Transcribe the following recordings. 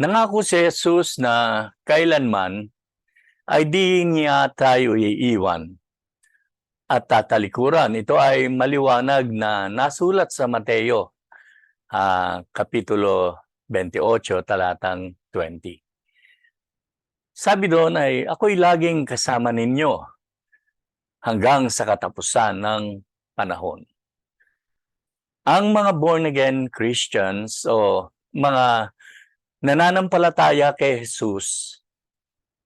Nangako si Jesus na kailanman ay di niya tayo iiwan at tatalikuran. Ito ay maliwanag na nasulat sa Mateo, ah, Kapitulo 28, talatang 20. Sabi doon ay, ako'y laging kasama ninyo hanggang sa katapusan ng panahon. Ang mga born-again Christians o mga nananampalataya kay Jesus,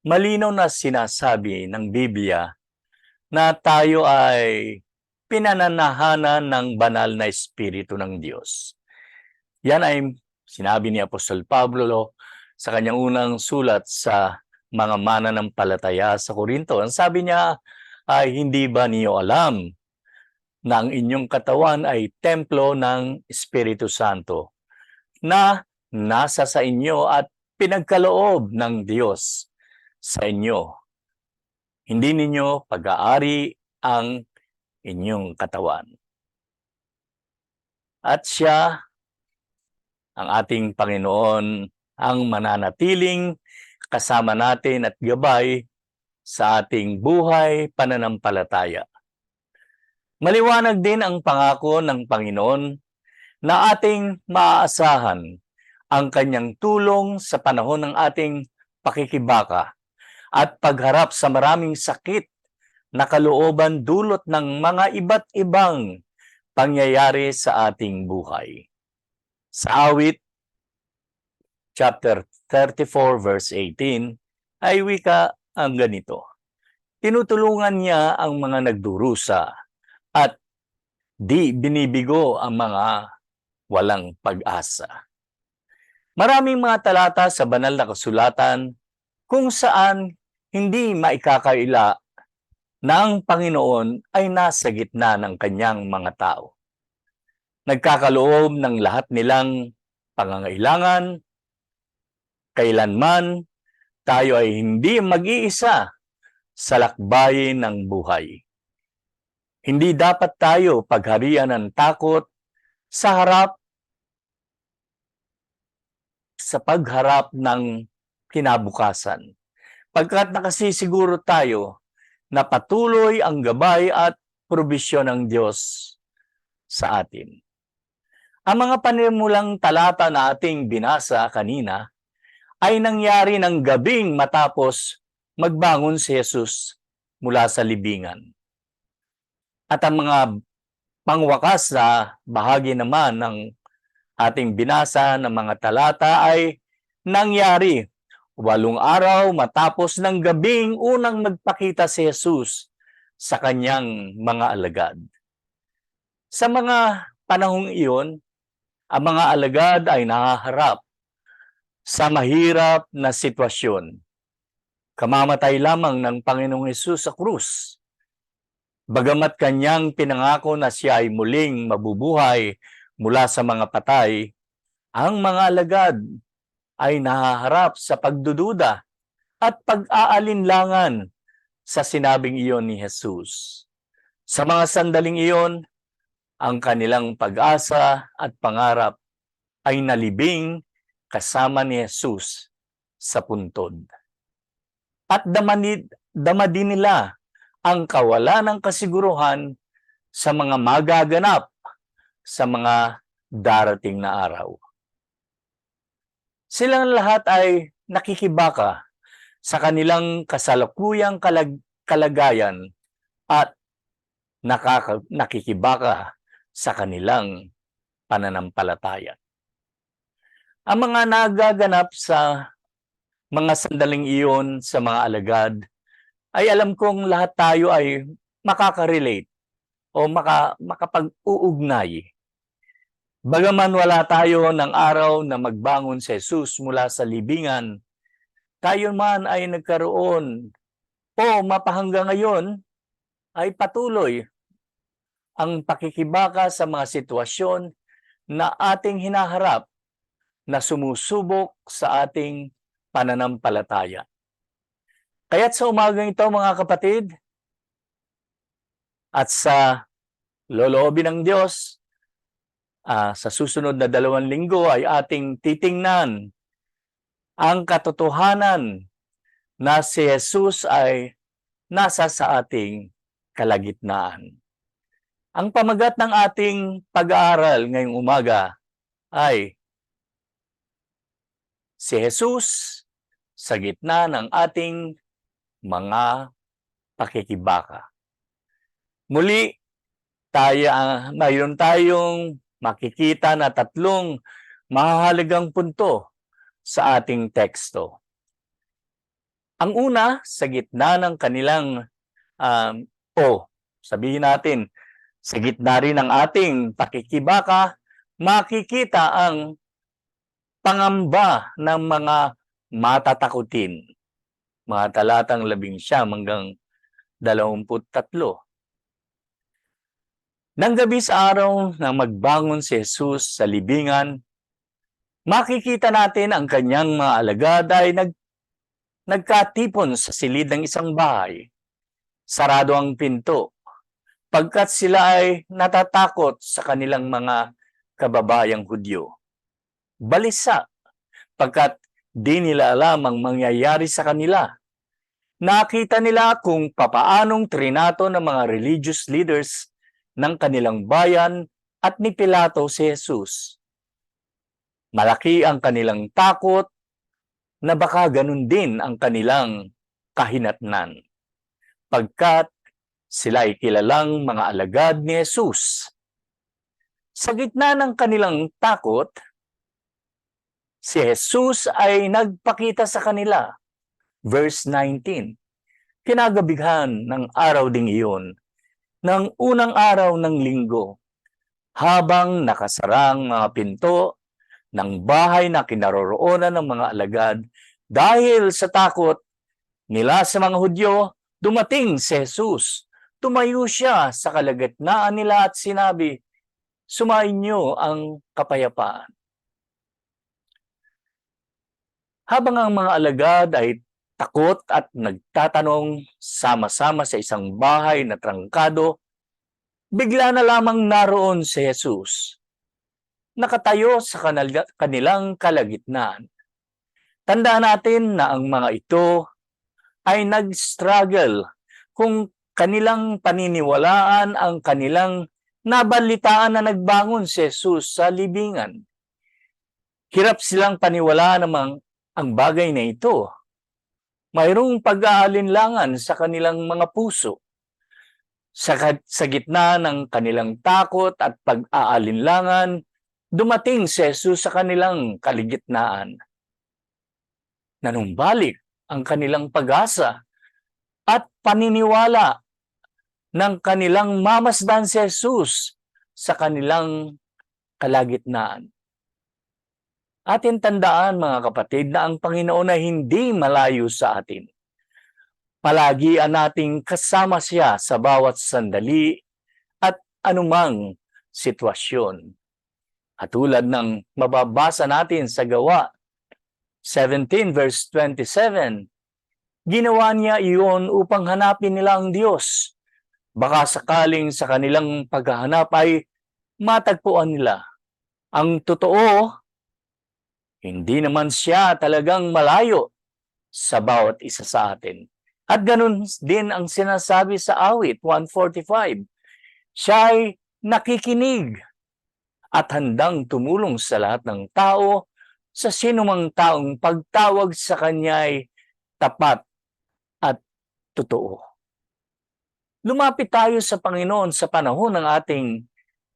malinaw na sinasabi ng Biblia na tayo ay pinananahanan ng banal na Espiritu ng Diyos. Yan ay sinabi ni Apostol Pablo sa kanyang unang sulat sa mga mananampalataya sa Korinto. Ang sabi niya ay hindi ba niyo alam na ang inyong katawan ay templo ng Espiritu Santo na nasa sa inyo at pinagkaloob ng Diyos sa inyo. Hindi ninyo pag-aari ang inyong katawan. At siya, ang ating Panginoon, ang mananatiling kasama natin at gabay sa ating buhay pananampalataya. Maliwanag din ang pangako ng Panginoon na ating maaasahan ang kanyang tulong sa panahon ng ating pakikibaka at pagharap sa maraming sakit na kalooban dulot ng mga iba't ibang pangyayari sa ating buhay. Sa awit, chapter 34, verse 18, ay wika ang ganito. Tinutulungan niya ang mga nagdurusa at di binibigo ang mga walang pag-asa. Maraming mga talata sa banal na kasulatan kung saan hindi maikakaila na ang Panginoon ay nasa gitna ng kanyang mga tao. Nagkakaloob ng lahat nilang pangangailangan, kailanman tayo ay hindi mag-iisa sa lakbayin ng buhay. Hindi dapat tayo pagharian ng takot sa harap sa pagharap ng kinabukasan. Pagkat nakasisiguro tayo na patuloy ang gabay at probisyon ng Diyos sa atin. Ang mga panimulang talata na ating binasa kanina ay nangyari ng gabing matapos magbangon si Jesus mula sa libingan. At ang mga pangwakas na bahagi naman ng ating binasa ng mga talata ay nangyari walong araw matapos ng gabing unang magpakita si Jesus sa kanyang mga alagad. Sa mga panahong iyon, ang mga alagad ay nahaharap sa mahirap na sitwasyon. Kamamatay lamang ng Panginoong Yesus sa krus. Bagamat kanyang pinangako na siya ay muling mabubuhay mula sa mga patay, ang mga alagad ay nahaharap sa pagdududa at pag-aalinlangan sa sinabing iyon ni Jesus. Sa mga sandaling iyon, ang kanilang pag-asa at pangarap ay nalibing kasama ni Jesus sa puntod. At dama, ni, dama din nila ang kawalan ng kasiguruhan sa mga magaganap sa mga darating na araw. Silang lahat ay nakikibaka sa kanilang kasalukuyang kalag- kalagayan at nakaka- nakikibaka sa kanilang pananampalataya. Ang mga nagaganap sa mga sandaling iyon sa mga alagad ay alam kong lahat tayo ay makaka-relate o maka, makapag-uugnay. Bagaman wala tayo ng araw na magbangon si Jesus mula sa libingan, tayo man ay nagkaroon o mapahanggang ngayon ay patuloy ang pakikibaka sa mga sitwasyon na ating hinaharap na sumusubok sa ating pananampalataya. Kaya't sa umagang ito mga kapatid, at sa loloobin ng Diyos, ah, sa susunod na dalawang linggo ay ating titingnan ang katotohanan na si Jesus ay nasa sa ating kalagitnaan. Ang pamagat ng ating pag-aaral ngayong umaga ay si Jesus sa gitna ng ating mga pakikibaka. Muli, tayo, mayroon tayong makikita na tatlong mahalagang punto sa ating teksto. Ang una, sa gitna ng kanilang, um, o sabihin natin, sa gitna rin ng ating pakikibaka, makikita ang pangamba ng mga matatakutin. Mga talatang labing siyam hanggang dalawamput tatlo. Nang gabi sa araw na magbangon si Jesus sa libingan, makikita natin ang kanyang mga alagad ay nag, nagkatipon sa silid ng isang bahay. Sarado ang pinto, pagkat sila ay natatakot sa kanilang mga kababayang Hudyo. Balisa, pagkat di nila alam ang mangyayari sa kanila. Nakita nila kung papaanong trinato ng mga religious leaders ng kanilang bayan at ni Pilato si Jesus. Malaki ang kanilang takot na baka ganun din ang kanilang kahinatnan. Pagkat sila ay kilalang mga alagad ni Jesus. Sa gitna ng kanilang takot, si Jesus ay nagpakita sa kanila. Verse 19, Kinagabihan ng araw ding iyon, ng unang araw ng linggo, habang nakasarang mga pinto ng bahay na kinaroroonan ng mga alagad dahil sa takot nila sa mga Hudyo, dumating si Jesus. Tumayo siya sa kalagitnaan nila at sinabi, Sumain niyo ang kapayapaan. Habang ang mga alagad ay takot at nagtatanong sama-sama sa isang bahay na trangkado, bigla na lamang naroon si Jesus. Nakatayo sa kanilang kalagitnaan. Tandaan natin na ang mga ito ay nag-struggle kung kanilang paniniwalaan ang kanilang nabalitaan na nagbangon si Jesus sa libingan. Hirap silang paniwalaan ang bagay na ito. Mayroong pag-aalinlangan sa kanilang mga puso. Sa, sa gitna ng kanilang takot at pag-aalinlangan, dumating si Jesus sa kanilang kaligitnaan. Nanumbalik ang kanilang pag-asa at paniniwala ng kanilang mamasdan si Jesus sa kanilang kalagitnaan. Atin tandaan mga kapatid na ang Panginoon ay hindi malayo sa atin. Palagi ang nating kasama siya sa bawat sandali at anumang sitwasyon. At tulad ng mababasa natin sa gawa 17 verse 27, ginawa niya iyon upang hanapin nila ang Diyos. Baka sakaling sa kanilang paghahanap ay matagpuan nila. Ang totoo, hindi naman siya talagang malayo sa bawat isa sa atin. At ganun din ang sinasabi sa awit 145. Siya ay nakikinig at handang tumulong sa lahat ng tao sa sinumang taong pagtawag sa kanya ay tapat at totoo. Lumapit tayo sa Panginoon sa panahon ng ating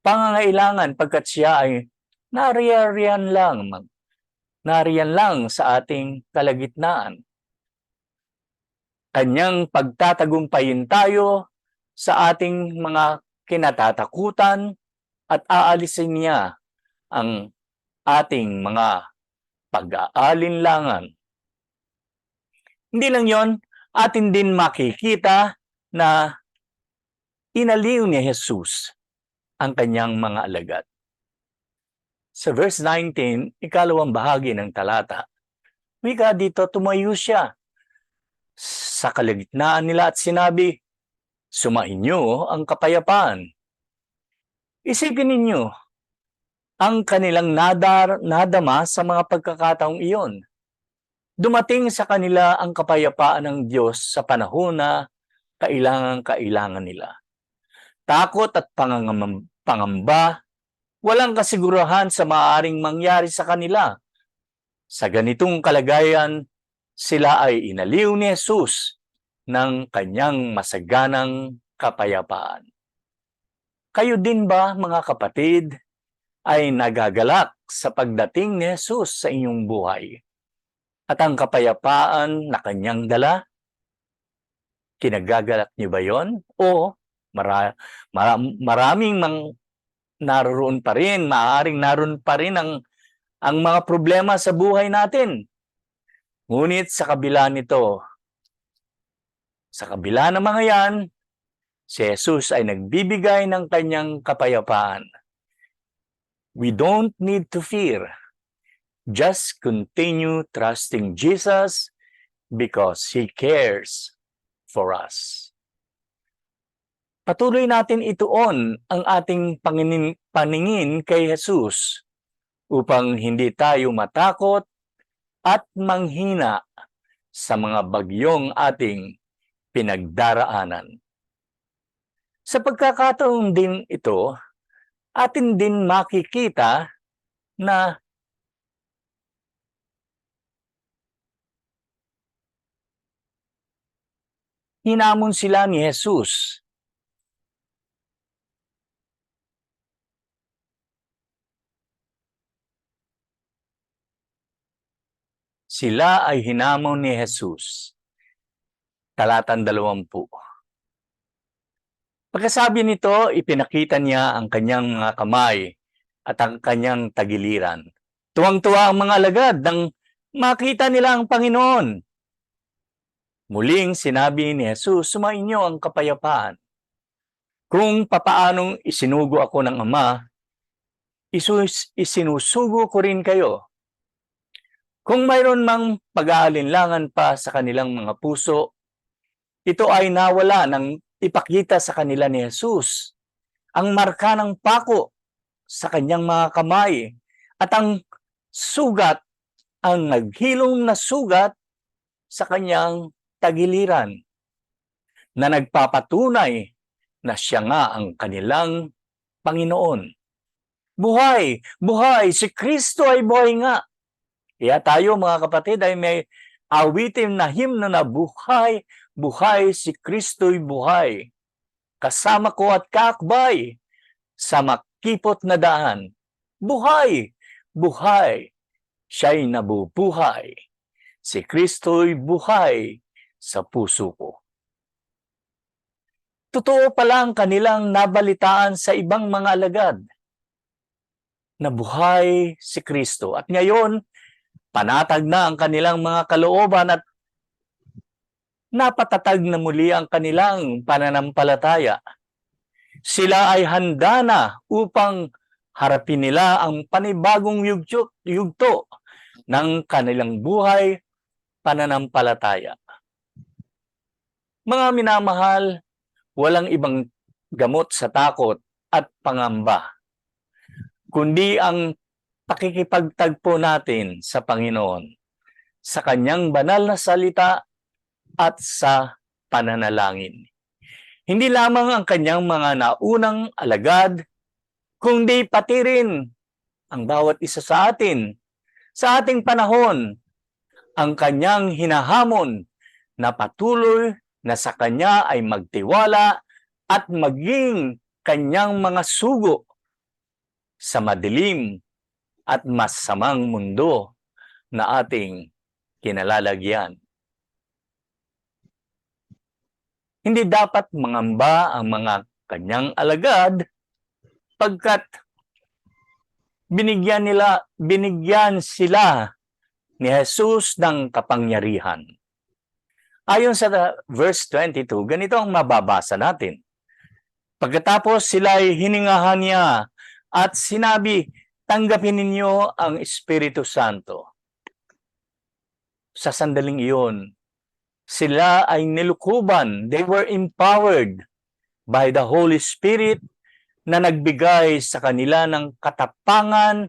pangangailangan pagkat siya ay nariyariyan lang, nariyan lang sa ating kalagitnaan. Kanyang pagtatagumpayin tayo sa ating mga kinatatakutan at aalisin niya ang ating mga pag-aalinlangan. Hindi lang yon, atin din makikita na inaliw ni Jesus ang kanyang mga alagad. Sa verse 19, ikalawang bahagi ng talata, wika dito, tumayo siya sa kalagitnaan nila at sinabi, Sumain niyo ang kapayapaan. Isipin ninyo, ang kanilang nadar, nadama sa mga pagkakataong iyon. dumating sa kanila ang kapayapaan ng Diyos sa panahon na kailangan-kailangan nila. Takot at pangangam- pangamba, walang kasigurahan sa maaaring mangyari sa kanila. Sa ganitong kalagayan, sila ay inaliw ni Jesus ng kanyang masaganang kapayapaan. Kayo din ba, mga kapatid, ay nagagalak sa pagdating ni Jesus sa inyong buhay? At ang kapayapaan na kanyang dala, kinagagalak niyo ba yon? O mara, mara, maraming mang naroon pa rin, maaaring naroon pa rin ang, ang mga problema sa buhay natin. Ngunit sa kabila nito, sa kabila ng mga yan, si Jesus ay nagbibigay ng kanyang kapayapaan. We don't need to fear. Just continue trusting Jesus because He cares for us. Patuloy natin ituon ang ating panginin, paningin kay Jesus upang hindi tayo matakot at manghina sa mga bagyong ating pinagdaraanan. Sa pagkakataon din ito, atin din makikita na hinamon sila ni Jesus Sila ay hinamon ni Jesus. Talatang dalawampu. Pagkasabi nito, ipinakita niya ang kanyang mga kamay at ang kanyang tagiliran. Tuwang-tuwa ang mga alagad nang makita nila ang Panginoon. Muling sinabi ni Jesus, sumainyo ang kapayapaan. Kung papaanong isinugo ako ng Ama, isus, isinusugo ko rin kayo. Kung mayroon mang pag-aalinlangan pa sa kanilang mga puso, ito ay nawala nang ipakita sa kanila ni Jesus ang marka ng pako sa kanyang mga kamay at ang sugat, ang naghilom na sugat sa kanyang tagiliran na nagpapatunay na siya nga ang kanilang Panginoon. Buhay! Buhay! Si Kristo ay buhay nga! Kaya tayo mga kapatid ay may awitin na himno na buhay, buhay si Kristo'y buhay. Kasama ko at kakbay sa makipot na daan. Buhay, buhay, siya'y nabubuhay. Si Kristo'y buhay sa puso ko. Totoo pala ang kanilang nabalitaan sa ibang mga alagad na buhay si Kristo. At ngayon, panatag na ang kanilang mga kalooban at napatatag na muli ang kanilang pananampalataya. Sila ay handa na upang harapin nila ang panibagong yugto, yugto ng kanilang buhay pananampalataya. Mga minamahal, walang ibang gamot sa takot at pangamba, kundi ang pakikipagtagpo natin sa Panginoon, sa Kanyang banal na salita at sa pananalangin. Hindi lamang ang Kanyang mga naunang alagad, kundi pati rin ang bawat isa sa atin, sa ating panahon, ang Kanyang hinahamon na patuloy na sa Kanya ay magtiwala at maging Kanyang mga sugo sa madilim at masamang mundo na ating kinalalagyan. Hindi dapat mangamba ang mga kanyang alagad pagkat binigyan nila binigyan sila ni Jesus ng kapangyarihan. Ayon sa verse 22, ganito ang mababasa natin. Pagkatapos sila ay hiningahan niya at sinabi, tanggapin ninyo ang Espiritu Santo. Sa sandaling iyon, sila ay nilukuban. They were empowered by the Holy Spirit na nagbigay sa kanila ng katapangan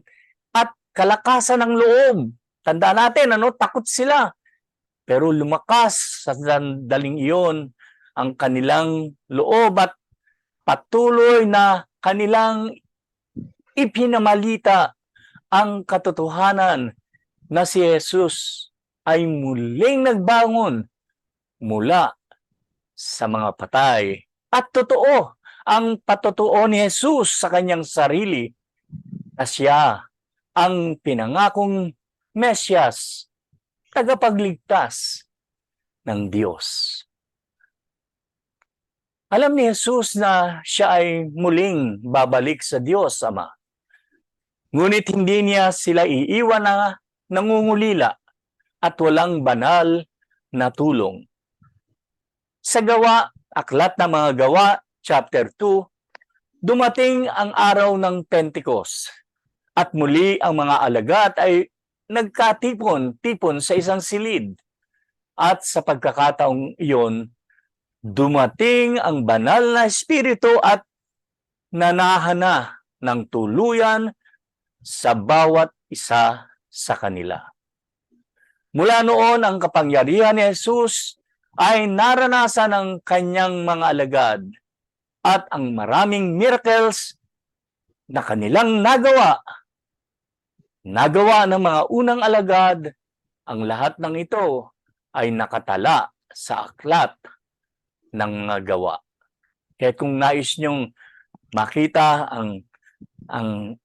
at kalakasan ng loob. Tandaan natin, ano, takot sila. Pero lumakas sa sandaling iyon ang kanilang loob at patuloy na kanilang ipinamalita ang katotohanan na si Jesus ay muling nagbangon mula sa mga patay. At totoo ang patotoo ni Jesus sa kanyang sarili na siya ang pinangakong Mesyas, tagapagligtas ng Diyos. Alam ni Jesus na siya ay muling babalik sa Diyos, Ama. Ngunit hindi niya sila iiwan na nangungulila at walang banal na tulong. Sa gawa, aklat ng mga gawa, chapter 2, dumating ang araw ng Pentecost at muli ang mga alagat ay nagkatipon-tipon sa isang silid. At sa pagkakataong iyon, dumating ang banal na espiritu at nanahana ng tuluyan sa bawat isa sa kanila. Mula noon, ang kapangyarihan ni Jesus ay naranasan ng kanyang mga alagad at ang maraming miracles na kanilang nagawa nagawa ng mga unang alagad, ang lahat ng ito ay nakatala sa aklat ng mga gawa. Kaya kung nais nyong makita ang ang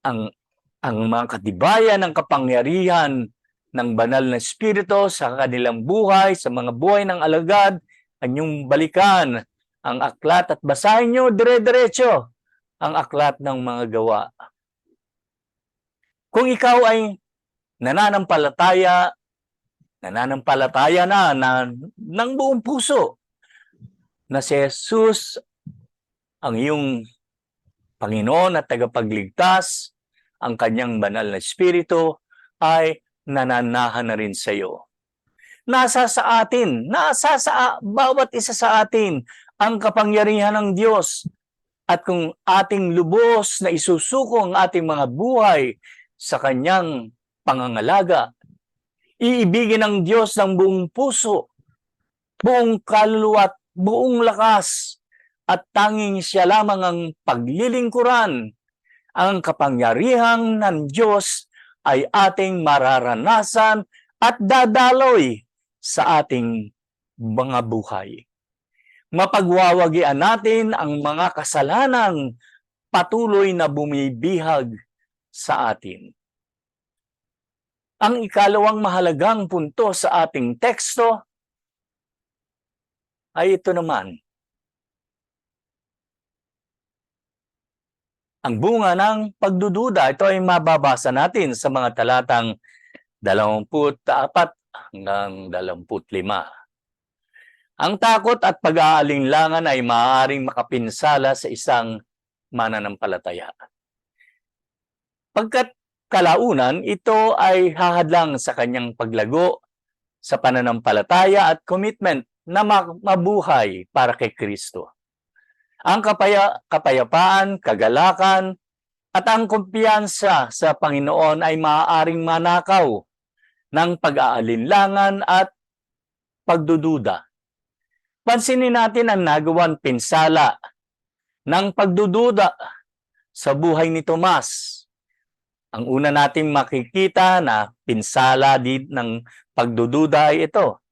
ang ang mga katibayan ng kapangyarihan ng banal na espiritu sa kanilang buhay, sa mga buhay ng alagad, anyong balikan ang aklat at basahin nyo dire-diretso ang aklat ng mga gawa. Kung ikaw ay nananampalataya, nananampalataya na, na ng buong puso na si Jesus ang iyong Panginoon at tagapagligtas, ang kanyang banal na espiritu ay nananahan na rin sa iyo. Nasa sa atin, nasa sa bawat isa sa atin ang kapangyarihan ng Diyos. At kung ating lubos na isusuko ang ating mga buhay sa kanyang pangangalaga. Iibigin ng Diyos ng buong puso, buong kaluluwa buong lakas at tanging siya lamang ang paglilingkuran. Ang kapangyarihan ng Diyos ay ating mararanasan at dadaloy sa ating mga buhay. Mapagwawagian natin ang mga kasalanang patuloy na bumibihag sa atin. Ang ikalawang mahalagang punto sa ating teksto ay ito naman. Ang bunga ng pagdududa, ito ay mababasa natin sa mga talatang 24 hanggang 25. Ang takot at pag-aalinlangan ay maaaring makapinsala sa isang mananampalataya. Pagkat kalaunan, ito ay hahadlang sa kanyang paglago sa pananampalataya at commitment na mabuhay para kay Kristo. Ang kapaya, kapayapaan, kagalakan, at ang kumpiyansa sa Panginoon ay maaaring manakaw ng pag-aalinlangan at pagdududa. Pansinin natin ang nagawan pinsala ng pagdududa sa buhay ni Tomas ang una nating makikita na pinsala din ng pagdududa ay ito.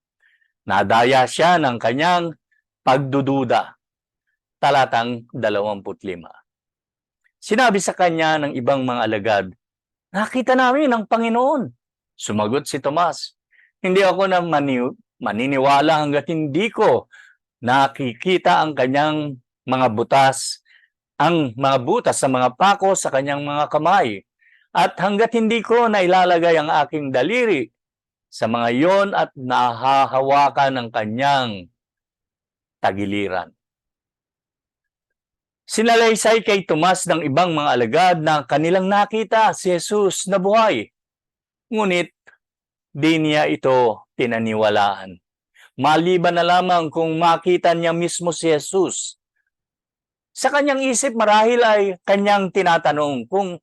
Nadaya siya ng kanyang pagdududa. Talatang 25. Sinabi sa kanya ng ibang mga alagad, Nakita namin ang Panginoon. Sumagot si Tomas, Hindi ako na mani- maniniwala hanggat hindi ko nakikita ang kanyang mga butas, ang mga butas sa mga pako sa kanyang mga kamay at hanggat hindi ko nailalagay ang aking daliri sa mga yon at nahahawakan ng kanyang tagiliran. Sinalaysay kay Tomas ng ibang mga alagad na kanilang nakita si Jesus na buhay. Ngunit di niya ito pinaniwalaan. Maliban na lamang kung makita niya mismo si Jesus. Sa kanyang isip marahil ay kanyang tinatanong kung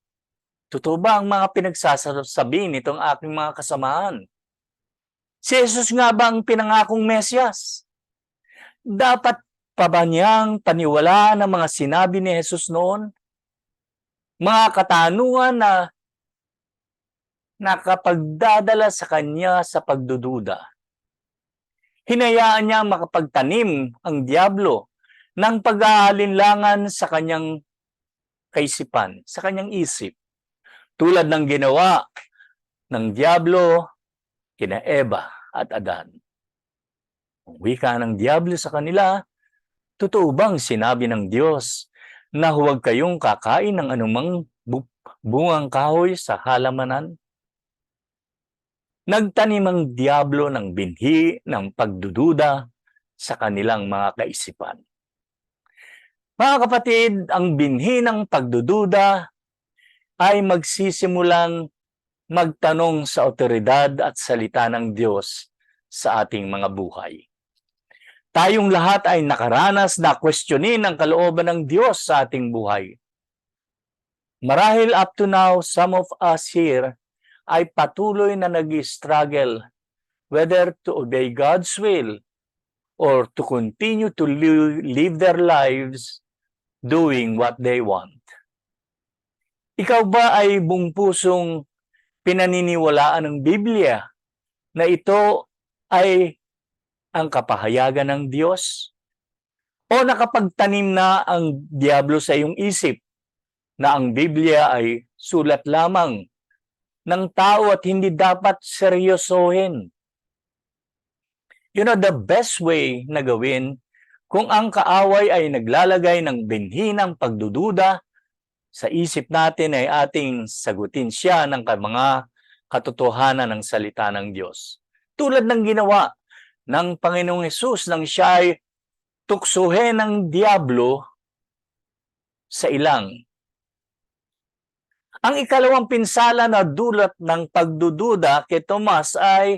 Totoo ba ang mga pinagsasabi nitong aking mga kasamahan? Si Jesus nga ba ang pinangakong Mesyas? Dapat pa ba niyang paniwalaan ang mga sinabi ni Jesus noon? Mga katanungan na nakapagdadala sa kanya sa pagdududa. Hinayaan niya makapagtanim ang Diablo ng pag-aalinlangan sa kanyang kaisipan, sa kanyang isip. Tulad ng ginawa ng Diablo kina Eva at Adan. Ang wika ng Diablo sa kanila, totoo bang sinabi ng Diyos na huwag kayong kakain ng anumang bu- bungang kahoy sa halamanan? Nagtanim ang Diablo ng binhi ng pagdududa sa kanilang mga kaisipan. Mga kapatid, ang binhi ng pagdududa ay magsisimulang magtanong sa otoridad at salita ng Diyos sa ating mga buhay. Tayong lahat ay nakaranas na questionin ang kalooban ng Diyos sa ating buhay. Marahil up to now, some of us here ay patuloy na nag-struggle whether to obey God's will or to continue to li- live their lives doing what they want. Ikaw ba ay buong pusong pinaniniwalaan ng Biblia na ito ay ang kapahayagan ng Diyos? O nakapagtanim na ang Diablo sa iyong isip na ang Biblia ay sulat lamang ng tao at hindi dapat seryosohin? You know, the best way na gawin kung ang kaaway ay naglalagay ng binhi ng pagdududa sa isip natin ay ating sagutin siya ng mga katotohanan ng salita ng Diyos. Tulad ng ginawa ng Panginoong Yesus nang siya ay tuksuhin ng Diablo sa ilang. Ang ikalawang pinsala na dulot ng pagdududa kay Tomas ay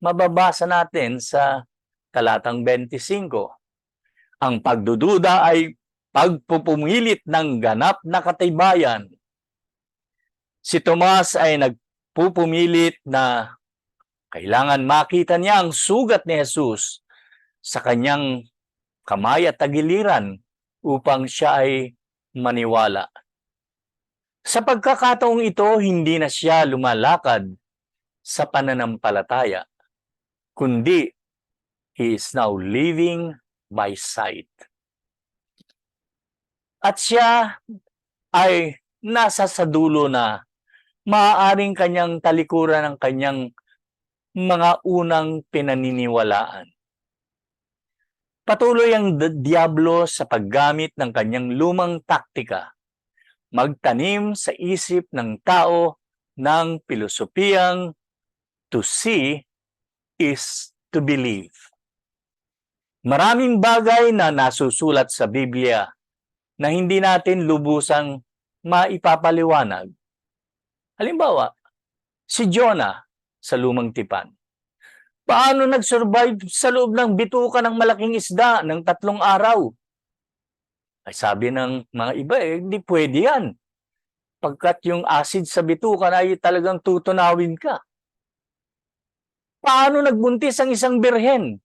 mababasa natin sa talatang 25. Ang pagdududa ay pagpupumilit ng ganap na katibayan. Si Tomas ay nagpupumilit na kailangan makita niya ang sugat ni Jesus sa kanyang kamay at tagiliran upang siya ay maniwala. Sa pagkakataong ito, hindi na siya lumalakad sa pananampalataya, kundi he is now living by sight. At siya ay nasa sa dulo na maaaring kanyang talikuran ng kanyang mga unang pinaniniwalaan. Patuloy ang Diablo sa paggamit ng kanyang lumang taktika, magtanim sa isip ng tao ng pilosopiyang to see is to believe. Maraming bagay na nasusulat sa Biblia na hindi natin lubusang maipapaliwanag. Halimbawa, si Jonah sa lumang tipan. Paano nag-survive sa loob ng bituka ng malaking isda ng tatlong araw? Ay sabi ng mga iba, eh, hindi pwede yan. Pagkat yung acid sa bituka ay talagang tutunawin ka. Paano nagbuntis ang isang birhen?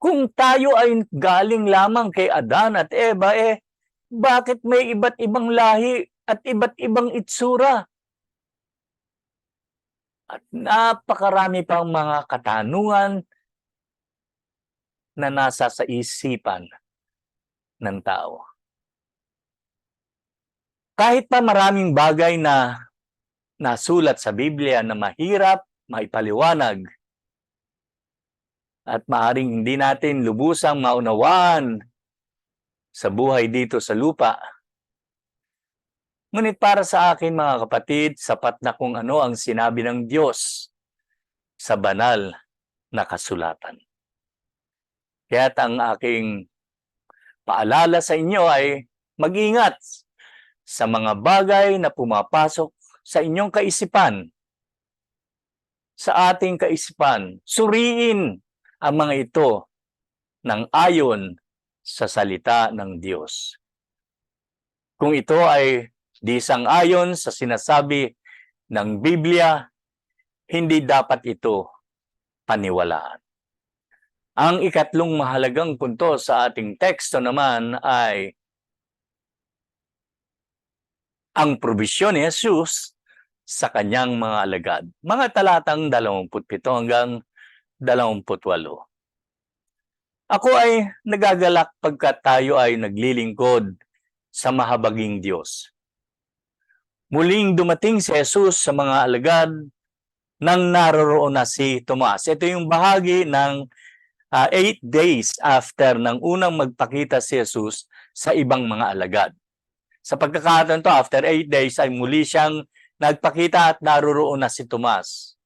Kung tayo ay galing lamang kay Adan at Eva, eh, bakit may iba't ibang lahi at iba't ibang itsura? At napakarami pang mga katanungan na nasa sa isipan ng tao. Kahit pa maraming bagay na nasulat sa Biblia na mahirap, maipaliwanag, at maaring hindi natin lubusang maunawaan sa buhay dito sa lupa. Ngunit para sa akin mga kapatid, sapat na kung ano ang sinabi ng Diyos sa banal na kasulatan. Kaya't ang aking paalala sa inyo ay mag-ingat sa mga bagay na pumapasok sa inyong kaisipan, sa ating kaisipan. Suriin ang mga ito ng ayon sa salita ng Diyos. Kung ito ay di sang-ayon sa sinasabi ng Biblia, hindi dapat ito paniwalaan. Ang ikatlong mahalagang punto sa ating teksto naman ay ang probisyon ni Jesus sa kanyang mga alagad. Mga talatang 27 hanggang 28. Ako ay nagagalak pagkat tayo ay naglilingkod sa mahabaging Diyos. Muling dumating si Jesus sa mga alagad nang naroroon na si Tomas. Ito yung bahagi ng uh, eight days after ng unang magpakita si Jesus sa ibang mga alagad. Sa pagkakataon to, after eight days ay muli siyang nagpakita at naroroon na si Tomas.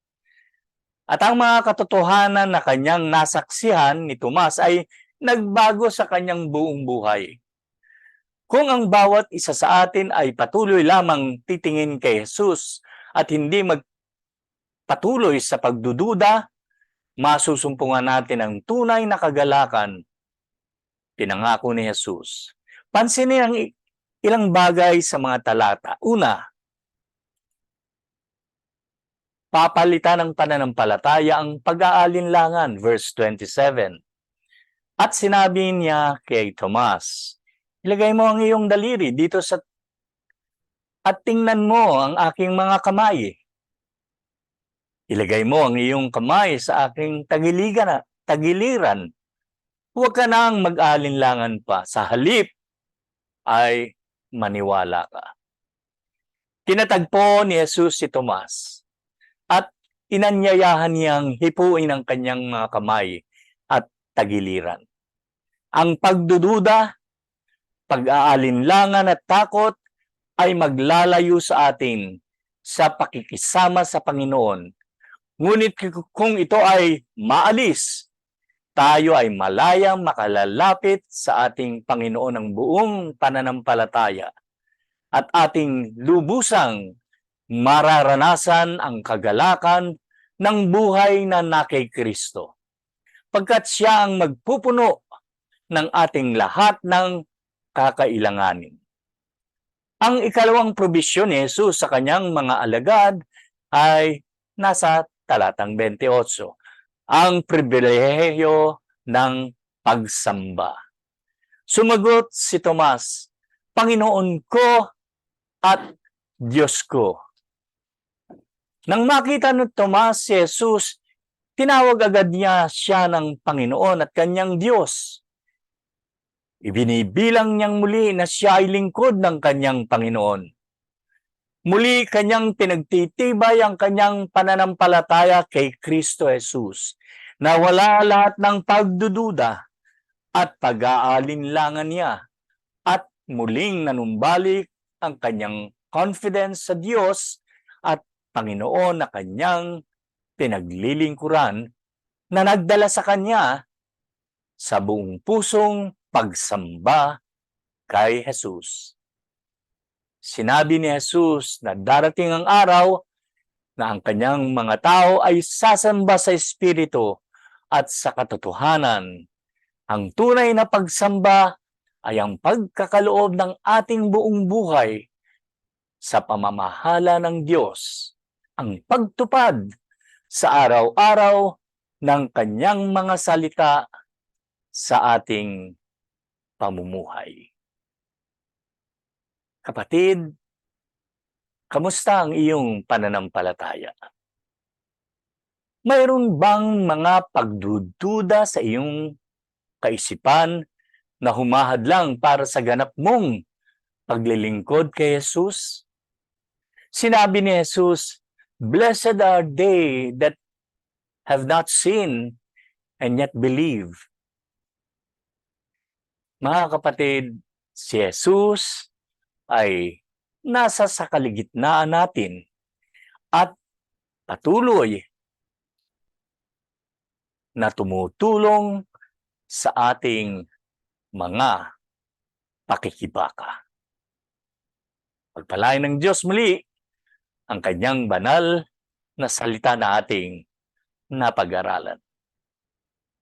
At ang mga katotohanan na kanyang nasaksihan ni Tomas ay nagbago sa kanyang buong buhay. Kung ang bawat isa sa atin ay patuloy lamang titingin kay Jesus at hindi magpatuloy sa pagdududa, masusumpungan natin ang tunay na kagalakan pinangako ni Jesus. Pansinin ang ilang bagay sa mga talata. Una, papalitan ng pananampalataya ang pag-aalinlangan, verse 27. At sinabi niya kay Tomas, ilagay mo ang iyong daliri dito sa at tingnan mo ang aking mga kamay. Ilagay mo ang iyong kamay sa aking tagiligan, tagiliran. Huwag ka nang mag-alinlangan pa. Sa halip ay maniwala ka. Tinatagpo ni Jesus si Tomas at inanyayahan niyang hipuin ang kanyang mga kamay at tagiliran. Ang pagdududa, pag-aalinlangan at takot ay maglalayo sa atin sa pakikisama sa Panginoon. Ngunit kung ito ay maalis, tayo ay malayang makalalapit sa ating Panginoon ng buong pananampalataya at ating lubusang mararanasan ang kagalakan ng buhay na nakay Kristo. Pagkat siya ang magpupuno ng ating lahat ng kakailanganin. Ang ikalawang probisyon ni Jesus sa kanyang mga alagad ay nasa talatang 28 ang pribilehiyo ng pagsamba. Sumagot si Tomas, Panginoon ko at Diyos ko. Nang makita ni Tomas si Jesus, tinawag agad niya siya ng Panginoon at kanyang Diyos. Ibinibilang niyang muli na siya ay lingkod ng kanyang Panginoon. Muli kanyang pinagtitibay ang kanyang pananampalataya kay Kristo Jesus na wala lahat ng pagdududa at pag-aalinlangan niya at muling nanumbalik ang kanyang confidence sa Diyos at Panginoon na kanyang pinaglilingkuran na nagdala sa kanya sa buong pusong pagsamba kay Jesus. Sinabi ni Jesus na darating ang araw na ang kanyang mga tao ay sasamba sa Espiritu at sa katotohanan. Ang tunay na pagsamba ay ang pagkakaloob ng ating buong buhay sa pamamahala ng Diyos, ang pagtupad sa araw-araw ng kanyang mga salita sa ating pamumuhay. Kapatid, kamusta ang iyong pananampalataya? Mayroon bang mga pagdududa sa iyong kaisipan na humahadlang para sa ganap mong paglilingkod kay Jesus? Sinabi ni Jesus, Blessed are they that have not seen and yet believe. Mga kapatid, si Jesus ay nasa sa kaligitnaan natin at patuloy na tumutulong sa ating mga pakikibaka. Pagpalain ng Diyos muli ang kanyang banal na salita na ating napag-aralan.